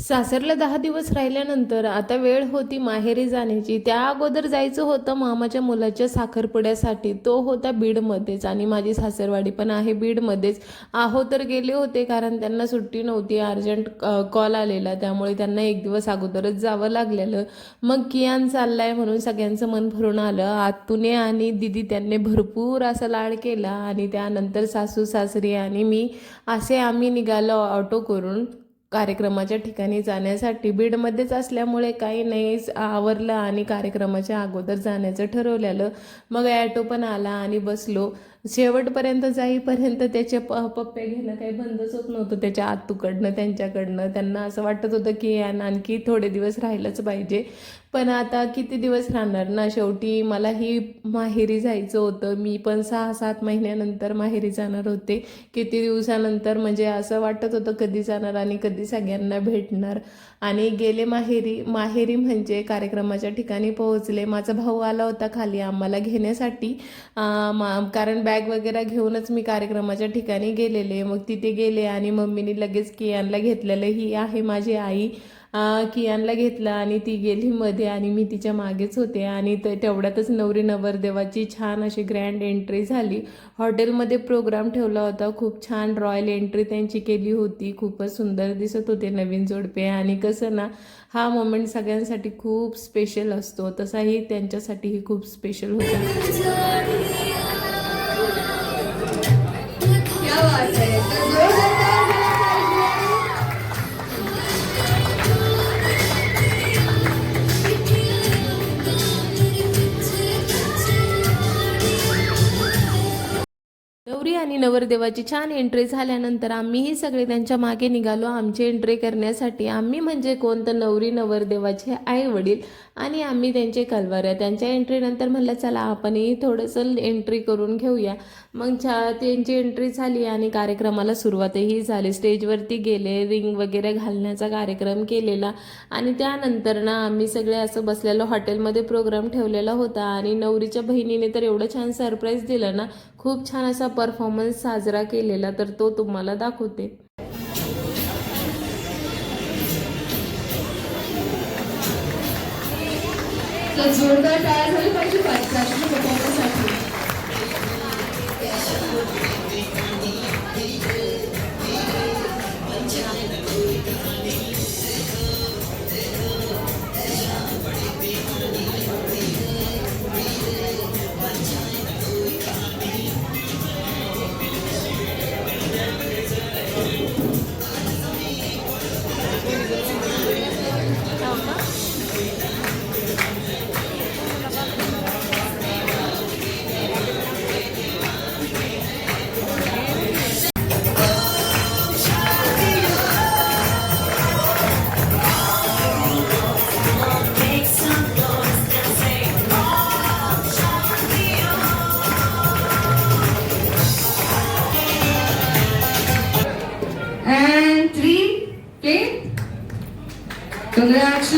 सासरला दहा दिवस राहिल्यानंतर आता वेळ होती माहेरी जाण्याची. त्या अगोदर जायचं होतं मामाच्या मुलाच्या साखरपुड्यासाठी. तो होता बीडमध्येच आणि माझी सासरवाडी पण आहे बीडमध्येच. आहो तर गेले होते कारण त्यांना सुट्टी नव्हती अर्जंट कॉल आलेला. त्यामुळे त्यांना एक दिवस अगोदरच जावं लागलेलं. मग कियान चाललाय म्हणून सगळ्यांचं मन भरून आलं. आतुने आणि दिदी त्यांनी भरपूर असं लाड केला आणि त्यानंतर सासू सासरी आणि मी असे आम्ही निघालो ऑटो करून. कार्यक्रमाच्या ठिकाणी जाण्यासाठी बीडमध्येच असल्यामुळे काही नाही आवरलं आणि कार्यक्रमाच्या अगोदर जाण्याचं ठरवलेलं. मग ॲटो पण आला आणि बसलो. शेवटपर्यंत जाईपर्यंत त्याचे प पप्पे घेणं काही बंदच होत नव्हतं. त्याच्या आतूकडनं त्यांच्याकडनं. त्यांना असं वाटत होतं की यानं आणखी थोडे दिवस राहिलंच पाहिजे. पण आता किती दिवस राहणार ना? शेवटी मला ही माहेरी जायचं होतं. मी पण सहा सात महिन्यानंतर माहेरी जाणार होते. किती दिवसानंतर म्हणजे असं वाटत होतं कधी जाणार आणि कधी सगळ्यांना भेटणार. आणि गेले माहेरी. माहेरी म्हणजे कार्यक्रमाच्या ठिकाणी पोहोचले. माझा भाऊ आला होता खाली आम्हाला घेण्यासाठी. मा- कारण बॅग वगैरे घेऊनच मी कार्यक्रमाच्या ठिकाणी गेलेले. मग तिथे गेले आणि मम्मीने लगेच कियानला घेतलेलं. ही आहे माझी आई. कियानला घेतला आणि ती गेली मध्ये आणि मी तिच्या मागेच होते. आणि ते तेवढ्यातच नवरी नवरदेवाची छान अशी ग्रँड एंट्री झाली. हॉटेलमध्ये प्रोग्राम ठेवला होता. खूप छान रॉयल एंट्री त्यांची केली होती. खूपच सुंदर दिसत होते नवीन जोडपे. आणि कसं ना हा मोमेंट सगळ्यांसाठी खूप स्पेशल असतो. तसाही त्यांच्यासाठीही खूप स्पेशल होता. नवरी आणि नवरदेवाची छान एंट्री झाल्यानंतर आम्हीही सगळे त्यांच्या मागे निघालो. आमची एंट्री करण्यासाठी आम्ही म्हणजे कोण? तर नवरी नवरदेवाचे आई वडील आणि आम्ही त्यांचे कलवाऱ्या. त्यांच्या एंट्रीनंतर म्हणलं चला आपणही थोडंसं एंट्री करून घेऊया. मग छा त्यांची एंट्री झाली आणि कार्यक्रमाला सुरुवातही झाली. स्टेजवरती गेले रिंग वगैरे घालण्याचा कार्यक्रम केलेला आणि त्यानंतर ना आम्ही सगळे असं बसलेलो. हॉटेलमध्ये प्रोग्राम ठेवलेला होता आणि नवरीच्या बहिणीने तर एवढं छान सरप्राईज दिलं ना. खूप छान असा परफॉर्मन्स साजरा केलेला तर तो तुम्हाला दाखवते. जोरदार तयार झाली पाहिजे पारितोषिक परफॉर्मन्ससाठी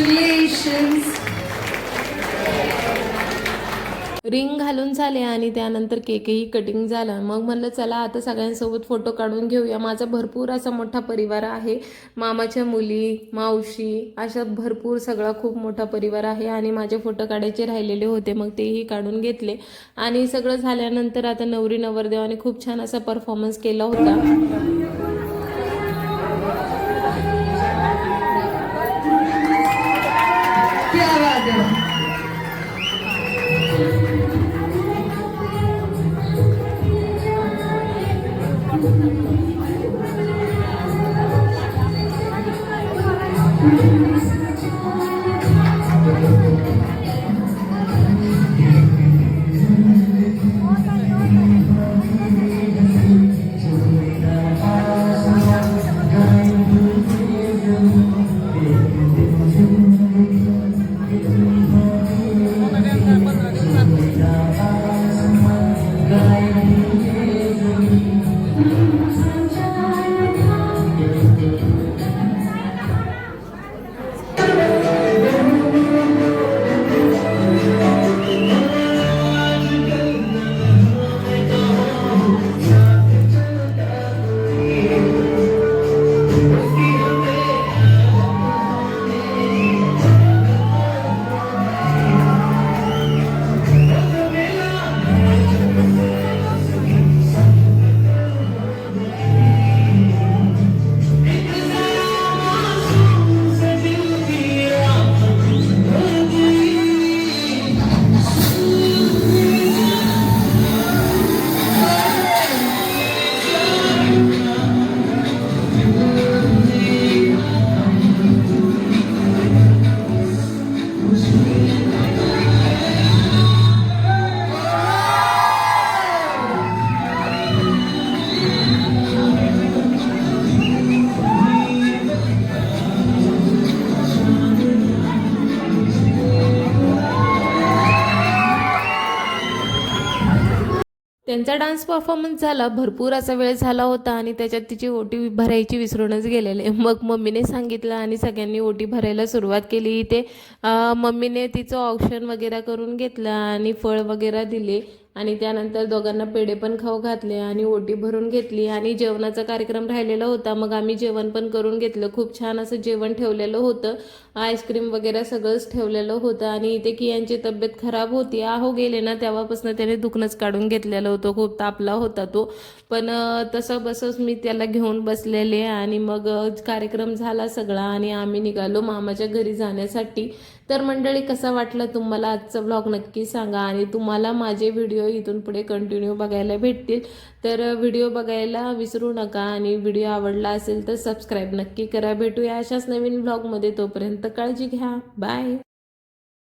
Congratulations. रिंग घालून झाले आणि त्यानंतर केकही कटिंग झाला. मग म्हणलं चला आता सगळ्यांसोबत फोटो काढून घेऊया. माझा भरपूर असा मोठा परिवार आहे. मामाच्या मुली मावशी अशा भरपूर सगळा खूप मोठा परिवार आहे आणि माझे फोटो काढायचे राहिलेले होते. मग तेही काढून घेतले. आणि सगळं झाल्यानंतर आता नवरी नवरदेवाने खूप छान असा परफॉर्मन्स केला होता. त्यांचा डान्स परफॉर्मन्स झाला भरपूर असा वेळ झाला होता आणि त्याच्यात तिची ओटी भरायची विसरूनच गेलेले. मग मम्मीने सांगितलं आणि सगळ्यांनी ओटी भरायला सुरुवात केली. इथे मम्मीने तिचं ऑप्शन वगैरे करून घेतलं आणि फळ वगैरे दिले. आणि त्यानंतर दोघांना पेढे पण खाऊ घातले आणि ओटी भरून घेतली आणि जेवणाचा कार्यक्रम राहिलेला होता. मग आम्ही जेवण पण करून घेतलं. खूप छान असं जेवण ठेवलेलं होतं. आईस्क्रीम वगैरे सगळंच ठेवलेलं होतं आणि इथे की यांची तब्येत खराब होती. आहो गेले ना तेव्हापासून त्याने दुखणंच काढून घेतलेलं होतं. खूप तापला होता तो. पण तसं बसंच मी त्याला घेऊन बसलेले आणि मग कार्यक्रम झाला सगळा आणि आम्ही निघालो मामाच्या घरी जाण्यासाठी. तर मंडळी कसा वाटला तुम्हाला आजचा ब्लॉग नक्की सांगा आणि तुम्हाला माझे व्हिडिओ इथून पुढे कंटिन्यू बघायला भेटतील. तर व्हिडिओ बघायला विसरू नका आणि व्हिडिओ आवडला असेल तर सबस्क्राईब नक्की करा. भेटूया अशाच नवीन ब्लॉगमध्ये तोपर्यंत काळजी घ्या. बाय